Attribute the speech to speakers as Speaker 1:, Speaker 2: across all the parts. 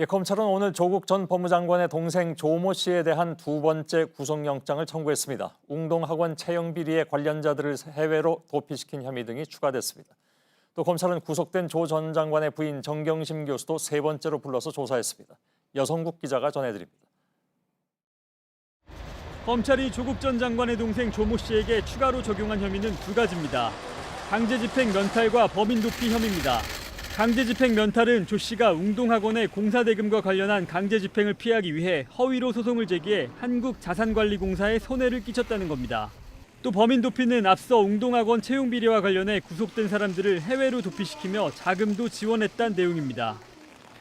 Speaker 1: 예, 검찰은 오늘 조국 전 법무장관의 동생 조모 씨에 대한 두 번째 구속영장을 청구했습니다. 웅동학원 채용 비리의 관련자들을 해외로 도피시킨 혐의 등이 추가됐습니다. 또 검찰은 구속된 조 전 장관의 부인 정경심 교수도 세 번째로 불러서 조사했습니다. 여성국 기자가 전해드립니다.
Speaker 2: 검찰이 조국 전 장관의 동생 조모 씨에게 추가로 적용한 혐의는 두 가지입니다. 강제 집행 면탈과 범인 도피 혐의입니다. 강제집행 면탈은 조 씨가 웅동학원의 공사대금과 관련한 강제집행을 피하기 위해 허위로 소송을 제기해 한국자산관리공사에 손해를 끼쳤다는 겁니다. 또 범인 도피는 앞서 웅동학원 채용 비리와 관련해 구속된 사람들을 해외로 도피시키며 자금도 지원했다는 내용입니다.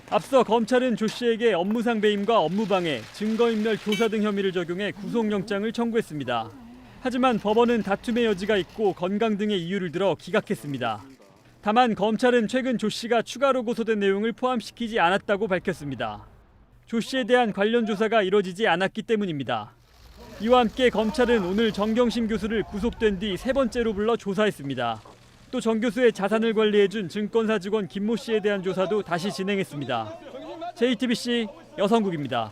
Speaker 2: 앞서 검찰은 조 씨에게 업무상 배임과 업무방해, 증거인멸 교사 등 혐의를 적용해 구속영장을 청구했습니다. 하지만 법원은 다툼의 여지가 있고 건강 등의 이유를 들어 기각했습니다. 다만 검찰은 최근 조 씨가 추가로 고소된 내용을 포함시키지 않았다고 밝혔습니다. 조 씨에 대한 관련 조사가 이뤄지지 않았기 때문입니다. 이와 함께 검찰은 오늘 정경심 교수를 구속된 뒤 세 번째로 불러 조사했습니다. 또 정 교수의 자산을 관리해준 증권사 직원 김모 씨에 대한 조사도 다시 진행했습니다. JTBC 여성국입니다.